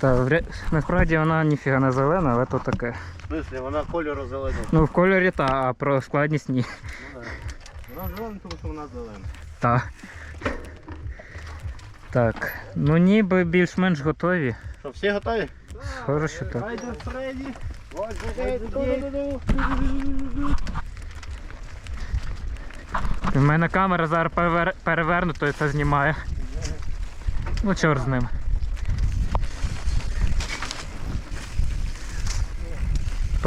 Та насправді вона ніфіга не зелена, але то таке. В смысле, вона кольору зеленого. Ну в кольорі та, а про складність ні. Ну, да. Вона зелена, тому що вона зелена. Та. Так. Ну ніби більш-менш готові. Що, всі готові? Схоже, що так. Фредді. У мене камера зараз перевер... перевернута і це знімає. Ну чорт з ним.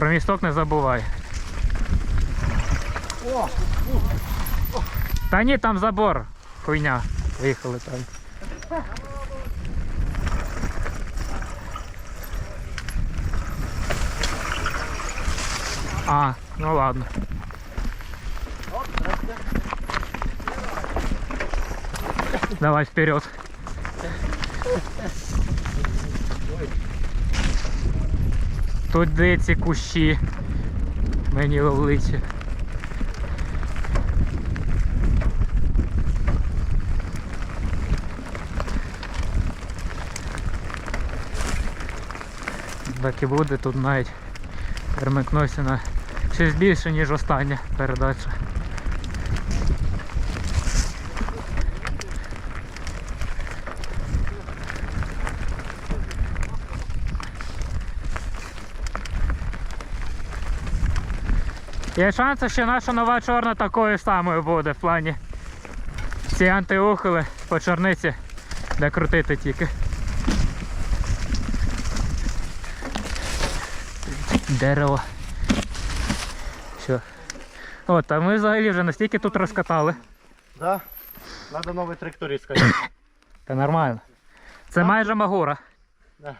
Про місток не забувай. О, Та ні, там забор. Хуйня. Виїхали там. А, ну ладно. Давай вперед. Тут де ці кущі. Мені в обличчя. Так і буде тут навіть перемикнувся на щось більше, ніж остання передача. Є шанси, що наша нова чорна такою самою буде в плані. Ці антиухили по чорниці, де крутити тільки. Дерево. Що? От, а ми взагалі вже настільки тут розкатали. да. Надо новий тракторист, сказати. Та нормально. Це майже Магура. Да.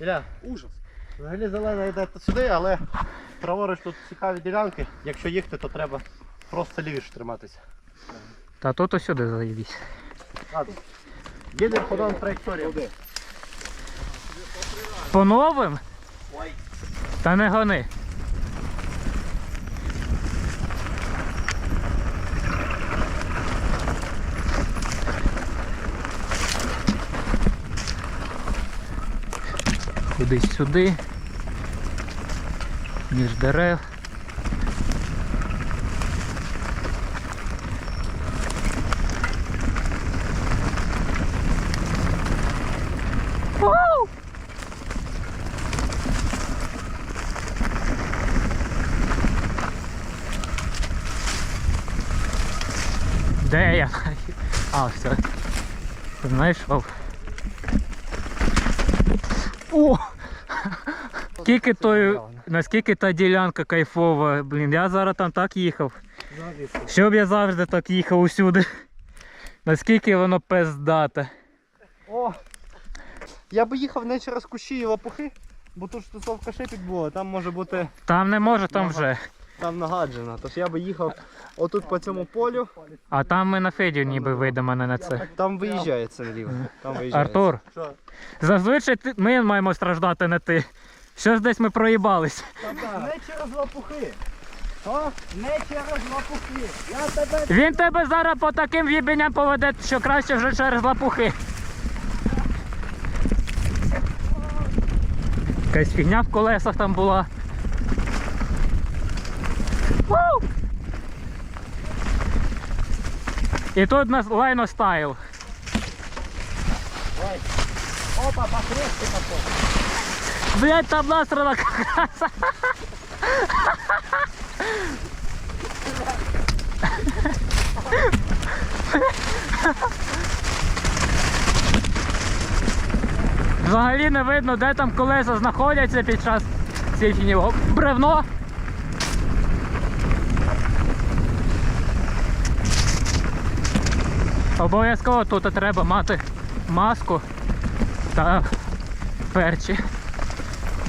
Ілля, ужас. Взагалі зелена йде сюди, але праворуч тут цікаві ділянки. Якщо їхати, то треба просто лівіше триматися. Та тут то сюди заїдись. Ладно. Їдемо по новим траєкторіям. По новим? Та не гони. Кудись сюди. Між дерев. Де я? А, все. Знайшов. О! Скільки той, наскільки та ділянка кайфова, блін, я зараз там так їхав. Щоб я завжди так їхав усюди. Наскільки воно пиздате. О! Я би їхав не через кущі і лопухи, бо тут ж тусовка шипік була, там може бути Там не може, там вже. там нагаджено. Тож я би їхав отут по цьому полю, А там ми на Федю ніби вийдемо не на це. там виїжджає це наліво. Там. Артур, зазвичай ти- ми маємо страждати, не ти. Щось десь ми проїбались. Не через лопухи. Що? Не через лопухи. Я тебе Він тебе зараз по таким в'єбенням поведе, що краще вже через лапухи. Якась фігня в колесах там була. Вау! І тут у нас лайно стайл. Опа, покрепче пошел. Блять, там насрана краса. Взагалі не видно, де там колеса знаходяться під час фіні. Бревно. Обов'язково тут треба мати маску та перчі.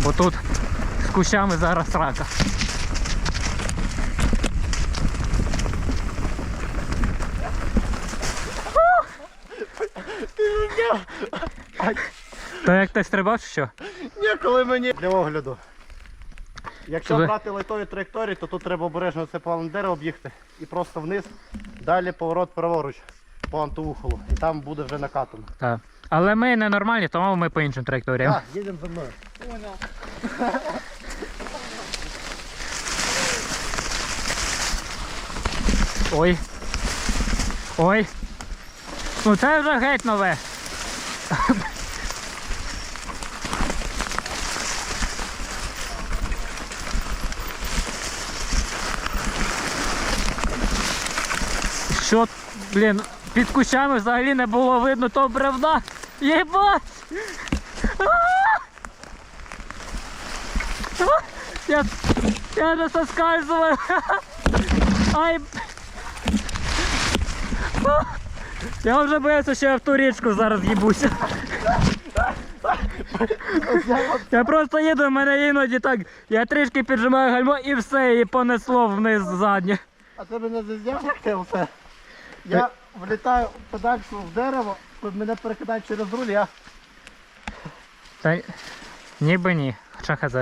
Бо тут з кущами зараз рака. То як ти стрибав чи що? Ні, коли мені для огляду. Якщо Туди. брати лайтові траєкторії, то тут треба обережно це план дерева об'їхати і просто вниз. Далі поворот праворуч по антиухолу. І там буде вже накатано. Так. Але ми не нормальні, тому ми по іншим траєкторіям. Так, їдемо за мною. Понял. Ой. Ой. Ну це вже геть нове. Що, блін, під кущами взагалі не було видно того бревна. Єбать! Я, я не соскальзываю. Ай, Я вже боюся, що я в ту річку зараз їбуся. Я просто їду, в мене іноді так. Я трішки піджимаю гальмо і все, і понесло вниз заднє. А тебе не зазняв все? Я влітаю подальше в дерево, мене перекидають через руль, я. Та ніби ні. Хоча хз.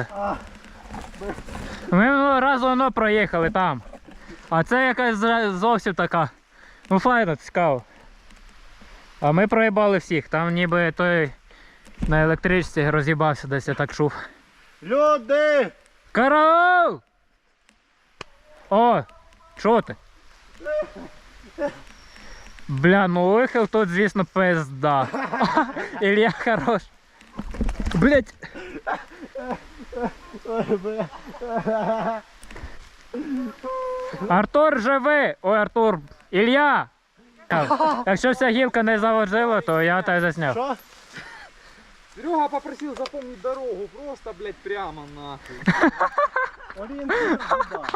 Ми минулого разу воно проїхали там. А це якась зовсім така. Ну файно, цікаво. А ми проїбали всіх, там ніби той на електричці роз'їбався десь я так чув. Люди! Караул! О, що ти? Бля, ну вихил тут, звісно, пизда. Илья хорош. Блять. Артур живи! Ой, Артур, Илья! Якщо вся гілка не заводила, то я тебе засняв. Що? Серега попросил запомнить дорогу, просто, блядь, прямо нахуй. Орієнтир туди.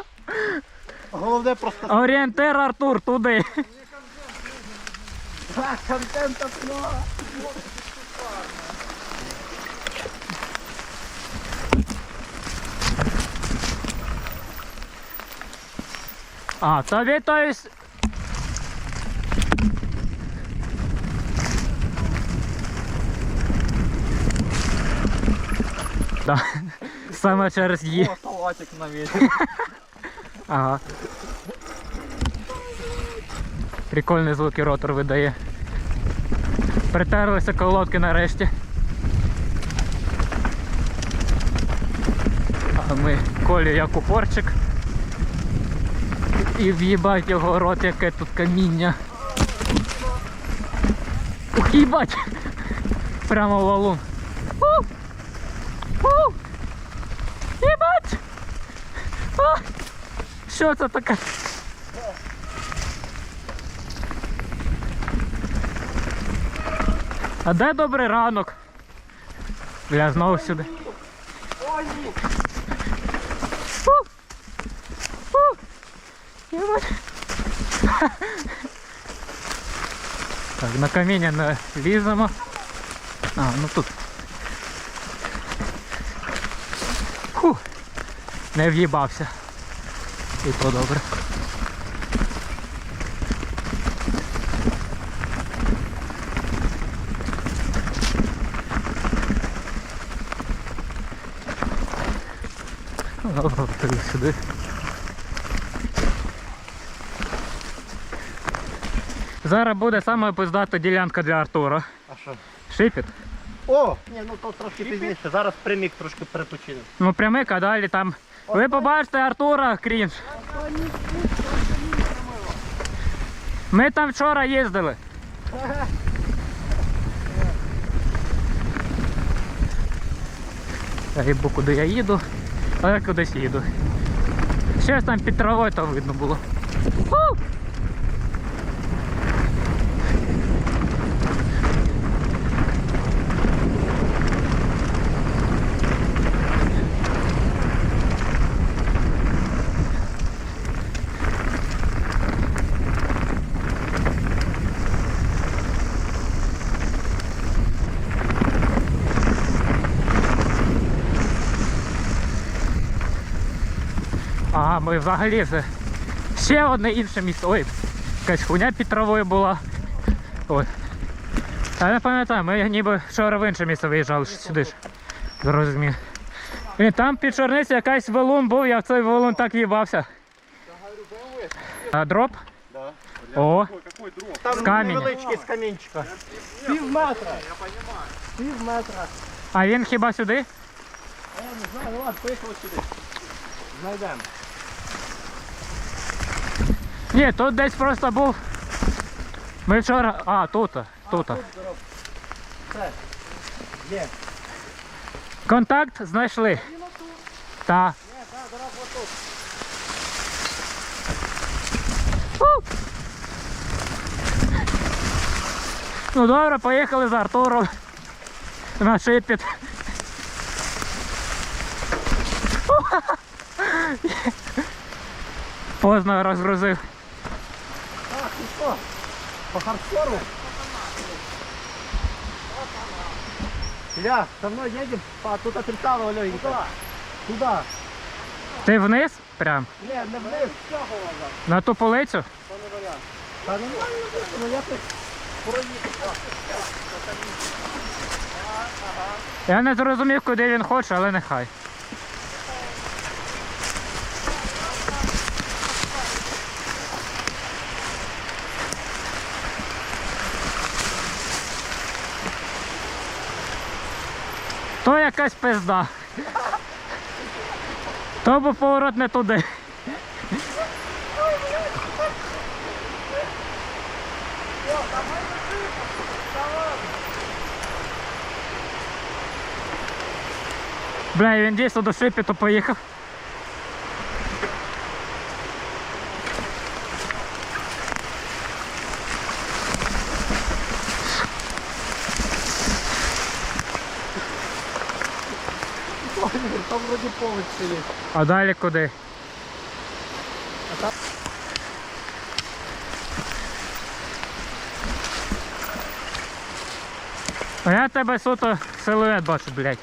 Головне просто Орієнтир Артур туди. Так, контента много. А, тобі то есть... Да. Саме через її. О, салатик на ветер. Ага. Прикольний звук і ротор видає. Притерлися колодки нарешті. А ми колю як упорчик. І в'їбать його рот, яке тут каміння. Ух, їбать! Прямо валун. У! У! Їбать! А! Що це таке? А де добрий ранок? Бля, знову сюди. Фу! Фу! Єбать. Так, на каміння не ліземо. А, ну тут. Фу! Не в'їбався. І то добре. Добре, сюди. Зараз буде саме пиздата ділянка для Артура. А що? Шипіт. О! Ні, ну то трошки пізніше. Зараз прямік трошки перепочинемо. Ну прямик, а далі там. Ви побачите Артура крінж. Ми там вчора їздили. Я їбу, куди я їду, але я кудись їду. Щось там під травою то видно було. Фу! Ага, ми взагалі вже ще одне інше місце. Ой, якась хуйня під травою була. Ой. Я не пам'ятаю, ми ніби вчора в інше місце виїжджали сюди ж. Зрозумів. І там під чорниці якась валун був, я в цей валун так їбався. А дроп? Да. О. Там З невеличкий з камінчика. Пів метра. Я понимаю. Пів метра. а він хіба сюди? Я не знаю, ну ладно, поїхали сюди. Знайдемо. Ні, тут десь просто був. Ми вчора. А, тут. Тут. Є. Контакт знайшли. Та. Ну добре, поїхали за Артуром. На шипіт. Поздно розгрузив. Ну? По хардкору? Илья, со мной едем, а тут отрицало легенько. Куда? Туда. Ти вниз? Прям. Не, не вниз. На ту полицю? Та нормально, ну я тут проїхав. Я не зрозумів, куди він хоче, але нехай. То якась пизда. То був поворот не туди. Бля, він дійсно до шипіту поїхав. Вроді повод сидить. А далі куди? А я тебе суто силует бачу, блядь.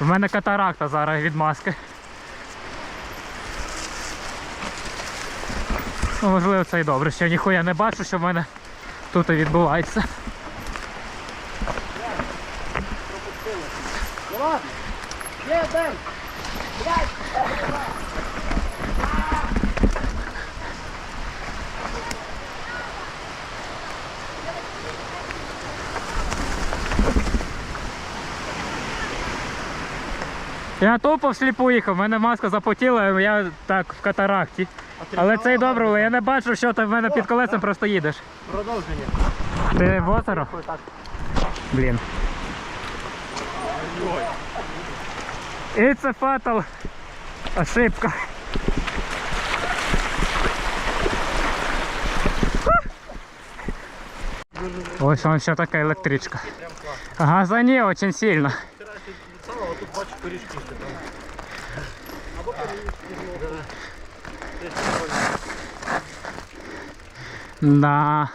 У мене катаракта зараз від маски. Ну, можливо, це і добре, що ніхуя не бачу, що в мене тут і відбувається. Ну ладно. Едем. Я тупо всліпу їхав, в мене маска запотіла, я так в катаракті. Але це й добре, я не бачу, що ти в мене під колесом просто їдеш. Продовження. Ти в озеро? Блін. І це фатал. Ошибка. Ось он ще така електричка. Газані очень сильно. Вчора ще там. Або корішки. Да.